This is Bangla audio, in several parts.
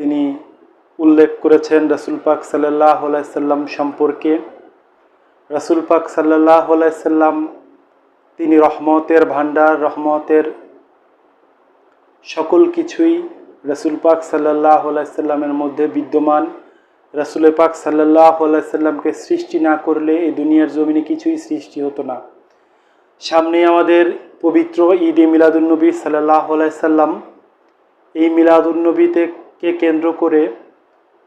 তিনি উল্লেখ করেছেন রসুল পাক সাল্লাহ সাল্লাম সম্পর্কে। রসুল পাক সাল্লাহ সাল্লাম তিনি রহমতের ভাণ্ডার, রহমতের সকল কিছুই রসুল পাক সাল্লাহ সাল্লামের মধ্যে বিদ্যমান। রসুল পাক সাল্লাহ সাল্লামকে সৃষ্টি না করলে এই দুনিয়ার জমিনে কিছুই সৃষ্টি হতো না। সামনে আমাদের পবিত্র ঈদ এ মিলাদুলনবী সাল্লাহ সাল্লাম এই মিলাদুলনবীতে কে কেন্দ্র করে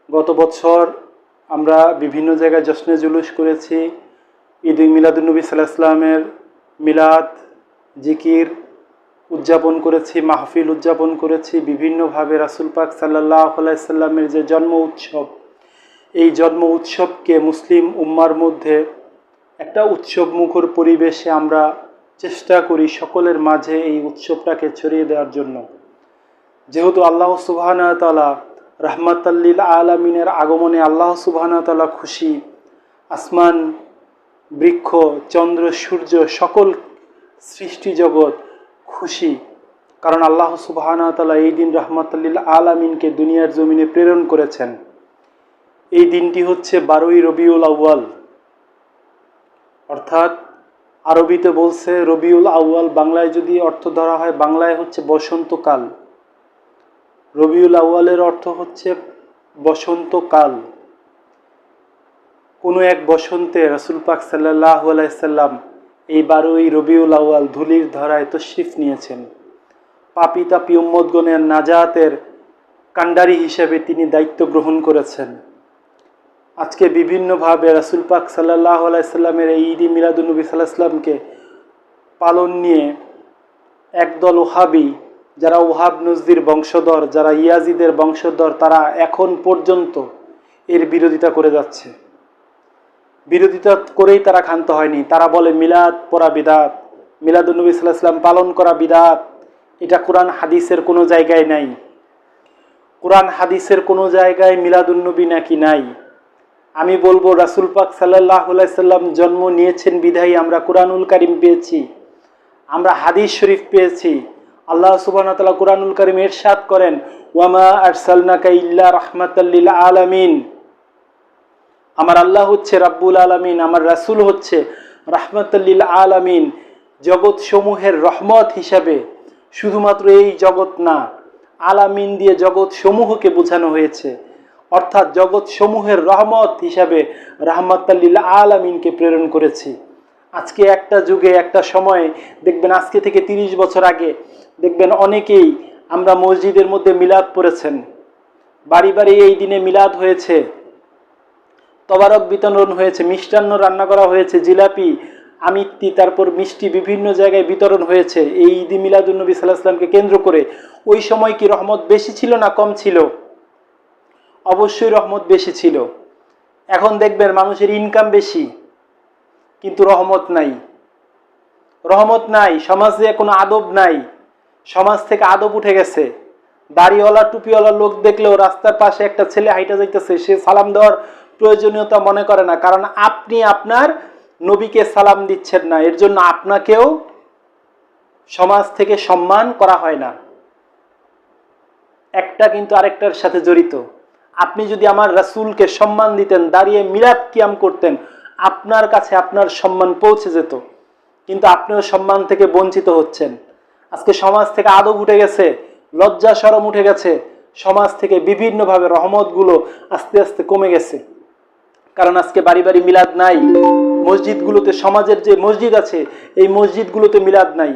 গত বছর আমরা বিভিন্ন জায়গায় জশ্নে জুলুস করেছি। ঈদ মিলাদুলনবী সাল্লাহ সাল্লামের মিলাদ, জিকির উদযাপন করেছি, মাহফিল উদযাপন করেছি। বিভিন্নভাবে রাসুল পাক সাল্লাহ সাল্লামের যে জন্ম উৎসব, এই জন্ম উৎসবকে মুসলিম উম্মার মধ্যে একটা উৎসব মুখর পরিবেশে আমরা চেষ্টা করি সকলের মাঝে এই উৎসবটাকে ছড়িয়ে দেওয়ার জন্য। যেহেতু আল্লাহ সুবাহানা তালা রহমতাল্লিল আলমিনের আগমনে আল্লাহ সুবাহানা তালা খুশি। আসমান, বৃক্ষ, চন্দ্র, সূর্য সকল সৃষ্টি জগৎ খুশি। কারণ আল্লাহ সুবাহানা তালা এই দিন রহমতাল্লিল আলমিনকে দুনিয়ার জমিনে প্রেরণ করেছেন। এই দিনটি হচ্ছে বারোই রবিউল আউ্য়াল। অর্থাৎ আরবিতে বলছে রবিউল আউ্য়াল, বাংলায় যদি অর্থ ধরা হয়, বাংলায় হচ্ছে বসন্তকাল। রবিউল আউ্য়ালের অর্থ হচ্ছে বসন্তকাল। কোনো এক বসন্তে রসুল পাক সাল্লাহ আলাইসাল্লাম এই বারোই রবিউল আউ্য়াল ধুলির ধরায় তশরিফ নিয়েছেন। পাপি তাপি নাজাতের কাণ্ডারি হিসেবে তিনি দায়িত্ব গ্রহণ করেছেন। আজকে বিভিন্নভাবে রাসুল পাক সাল্লাহ আলাইসাল্লামের এই ঈদি মিলাদুলনবী সাল্লাহামকে পালন নিয়ে একদল ওহাবি যারা ওহাব নজদির বংশধর, যারা ইয়াজিদের বংশধর, তারা এখন পর্যন্ত এর বিরোধিতা করে যাচ্ছে। বিরোধিতা করেই তারা ক্ষান্ত হয়নি। তারা বলে, মিলাদ পড়া বিদাত মিলাদুলনবী সাল্লাহাম পালন করা বিদাত, এটা কোরআন হাদিসের কোনো জায়গায় নাই। কোরআন হাদিসের কোনো জায়গায় মিলাদুলনবী নাকি নাই? আমি বলব, রাসুল পাক সাল্লাহ সাল্লাম জন্ম নিয়েছেন বিধায়ী আমরা কোরআনুল কারিম পেয়েছি, আমরা হাদিস শরীফ পেয়েছি আল্লাহ সুবাহ তালা কোরআনুল করিম এরশাদ করেন, ওয়ামা আরসালনাকা ইল্লা রহমাতাল্লিল আলামিন। আমার আল্লাহ হচ্ছে রাব্বুল আলামিন, আমার রাসুল হচ্ছে রাহমাতাল্লিল আলামিন জগৎ সমূহের রহমত হিসাবে। শুধুমাত্র এই জগৎ না, আলামিন দিয়ে জগৎ সমূহকে বোঝানো হয়েছে। অর্থাৎ জগৎ সমূহের রহমত হিসাবে রাহমাতাল্লিল আলামিনকে প্রেরণ করেছি। আজকে একটা যুগে, একটা সময়ে, দেখবেন আজকে থেকে তিরিশ বছর আগে, দেখবেন অনেকেই আমরা মসজিদের মধ্যে মিলাদ পড়েছেন। বাড়ি বাড়ি এই দিনে মিলাদ হয়েছে। তবারক বিতরণ হয়েছে, মিষ্টান্ন রান্না করা হয়েছে, জিলাপি, আমিত্তি, তারপর মিষ্টি বিভিন্ন জায়গায় বিতরণ হয়েছে। এই ঈদি মিলাদুলনবী সাল্লাহামকে কেন্দ্র করে, ওই সময় কি রহমত বেশি ছিল না কম ছিল? অবশ্যই রহমত বেশি ছিল। এখন দেখবেন মানুষের ইনকাম বেশি। কিন্তু রহমত নাই। রহমত নাই, সমাজে কোনো আদব নাই। সমাজ থেকে আদব উঠে গেছে। দাড়িওয়ালা টুপিওয়ালা লোক দেখলেও রাস্তার পাশে একটা ছেলে হাইটা যাইতেছে, সে সালাম দেওয়ার প্রয়োজনীয়তা মনে করে না, কারণ আপনি আপনার নবীকে সালাম দিচ্ছেন না। এর জন্য আপনাকেও সমাজ থেকে সম্মান করা হয় না। একটা কিন্তু আরেকটার সাথে জড়িত। আপনি যদি আমার রাসুলকে সম্মান দিতেন, দাঁড়িয়ে মিলাদ কিয়াম করতেন আপনার কাছে আপনার সম্মান পৌঁছে যেত, কিন্তু আপনিও সম্মান থেকে বঞ্চিত হচ্ছেন। আজকে সমাজ থেকে আদব উঠে গেছে, লজ্জা সরম উঠে গেছে, সমাজ থেকে বিভিন্নভাবে রহমতগুলো আস্তে আস্তে কমে গেছে। কারণ আজকে বাড়ি বাড়ি মিলাদ নাই, মসজিদগুলোতে সমাজের যে মসজিদ আছে, এই মসজিদগুলোতে মিলাদ নাই।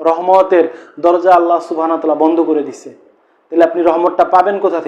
রহমতের দরজা আল্লাহ সুবাহ বন্ধ করে দিছে। তাহলে আপনি রহমতটা পাবেন কোথা থেকে?